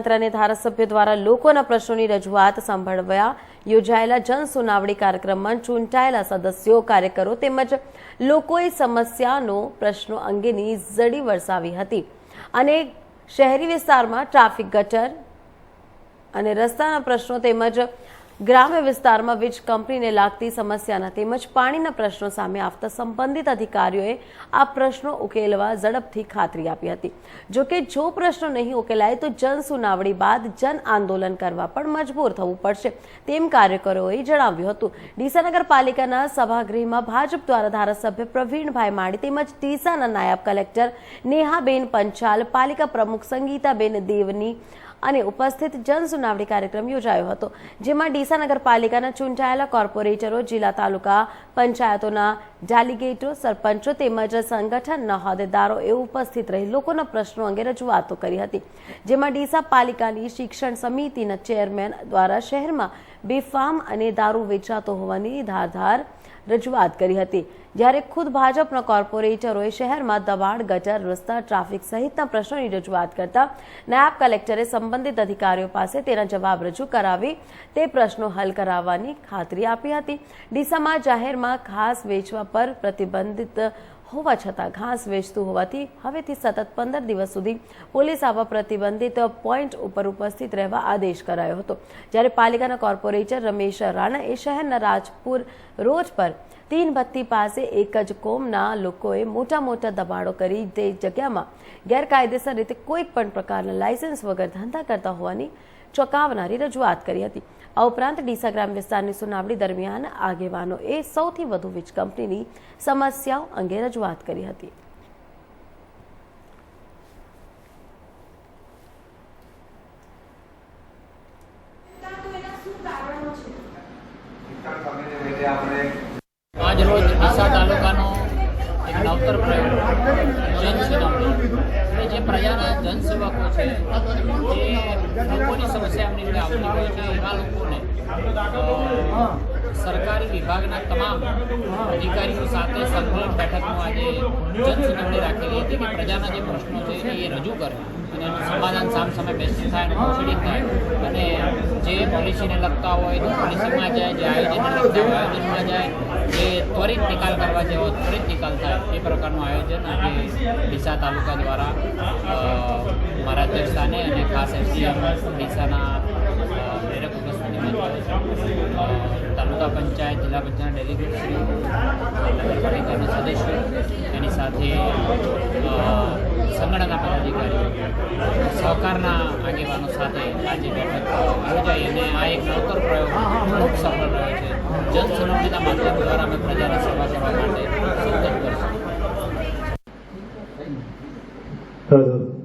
તંત્ર અને ધારાસભ્ય દ્વારા લોકોના પ્રશ્નોની રજૂઆત સાંભળવા યોજાયેલા જન સુનાવણી કાર્યક્રમમાં ચૂંટાયેલા સદસ્યો, કાર્યકરો તેમજ લોકોએ સમસ્યાનો પ્રશ્નો અંગેની ઝડી વરસાવી હતી. અને શહેરી વિસ્તારમાં ટ્રાફિક ગટર અને રસ્તાના પ્રશ્નો તેમજ ગ્રામ્ય વિસ્તારમાં વીજ કંપનીને લાગતી સમસ્યાના તેમજ પાણીના પ્રશ્નો સામે આવતા સંબંધિત અધિકારીઓએ આ પ્રશ્નો ઉકેલવા ઝડપથી ખાતરી આપી હતી. જોકે જો પ્રશ્નો નહીં ઉકેલાય તો જન સુનાવણી બાદ જન આંદોલન કરવા પણ મજબૂર થવું પડશે, તેમ કાર્યકરોએ જણાવ્યું હતું. ડીસા નગરપાલિકાના સભાગૃહમાં ભાજપ દ્વારા ધારાસભ્ય પ્રવીણભાઈ માળી તેમજ ડીસાના નાયબ કલેક્ટર નેહાબેન પંચાલ, પાલિકા પ્રમુખ સંગીતાબેન દેવની અને ઉપસ્થિત જનસુનાવણી કાર્યક્રમ યોજાયો હતો, જેમાં ડીસા નગરપાલિકાના ચૂંટાયેલા કોર્પોરેટરો, જિલ્લા તાલુકા પંચાયતોના ડેલિગેટો સરપંચો તેમજ સંગઠનના હોદ્દેદારોએ ઉપસ્થિત રહી લોકોના પ્રશ્નો અંગે રજૂઆતો કરી હતી, જેમાં ડીસા પાલિકાની શિક્ષણ સમિતિના ચેરમેન દ્વારા શહેરમાં બેફામ અને દારૂ વેચાતો હોવાની ધારધાર રજૂઆત કરી હતી. જ્યારે ખુદ ભાજપના કોર્પોરેટરોએ શહેરમાં દબાણ, ગટર, રસ્તા, ટ્રાફિક સહિતના પ્રશ્નોની રજૂઆત કરતા નાયબ કલેક્ટરે સંબંધિત અધિકારીઓ પાસે તેના જવાબ રજૂ કરાવી તે પ્રશ્નો હલ કરાવવાની ખાતરી આપી હતી. ડીસામાં જાહેરમાં ખાસ વેચવા પર પ્રતિબંધિત હોવા છતાં ઘાસ વેચતું હોવાથી હવેથી સતત પંદર દિવસ સુધી પોલીસ આવા પ્રતિબંધિત પોઈન્ટ ઉપર ઉપસ્થિત રહેવા આદેશ કરાયો હતો. જ્યારે પાલિકાના કોર્પોરેટર રમેશ રાણાએ શહેરના રાજપુર રોડ પર તીન બત્તી પાસે એક જ કોમના લોકોએ મોટા મોટા દબાણો કરી તે જગ્યામાં ગેરકાયદેસર રીતે કોઈ પણ પ્રકારના લાયસન્સ વગર ધંધા કરતા હોવાની ચોંકાવનારી રજૂઆત કરી હતી. આ ઉપરાંત ડીસા ગ્રામ વિસ્તારની સુનાવણી દરમિયાન આગેવાનોએ સૌથી વધુ વીજ કંપનીની સમસ્યાઓ અંગે રજૂઆત કરી હતી. આજ રોજ ડીસા તાલુકાનો એક નવતર પ્રયોગ જન સુનાવણી એટલે જે પ્રજાના જનસેવકો છે જે લોકોની સમસ્યા એમની જોડે આવતી હોય છે એવા લોકોને સરકારી વિભાગના તમામ અધિકારીઓ સાથે સંકલન બેઠકનું આજે જનસુનાવણી રાખેલી હતી કે પ્રજાના જે પ્રશ્નો છે એ રજૂ કરે અને એનું સમાધાન સામ સામે બેસી થાય અને પ્રોસિડિંગ થાય. અને જે પોલિસીને લગતા હોય તો પોલિસીમાં જાય, જે આયોજનને લગતા હોય, આયોજનમાં જાય, જે ત્વરિત નિકાલ કરવા જેવો ત્વરિત નિકાલ થાય, એ પ્રકારનું આયોજન આજે ડીસા તાલુકા દ્વારા મારા અધ્યક્ષ સ્થાને અને ખાસ એસડીએમ ડીસાના પ્રેરક ઉપસ્થિતિમાં તાલુકા પંચાયત, જિલ્લા પંચાયત ડેલિગેટશ્રી નગરપાલિકાના સદસ્યો, એની સાથે સંગઠનના પદાધિકારીઓ, સહકારના આગેવાનો સાથે આજે બેઠક યોજાઈ અને આ એક નવતર પ્રયોગ ખૂબ સફળ રહ્યો છે. જન સુનાવણીના માધ્યમ દ્વારા અમે પ્રજાને સેવા કરવા માટે સૌ તત્પર છીએ હેલો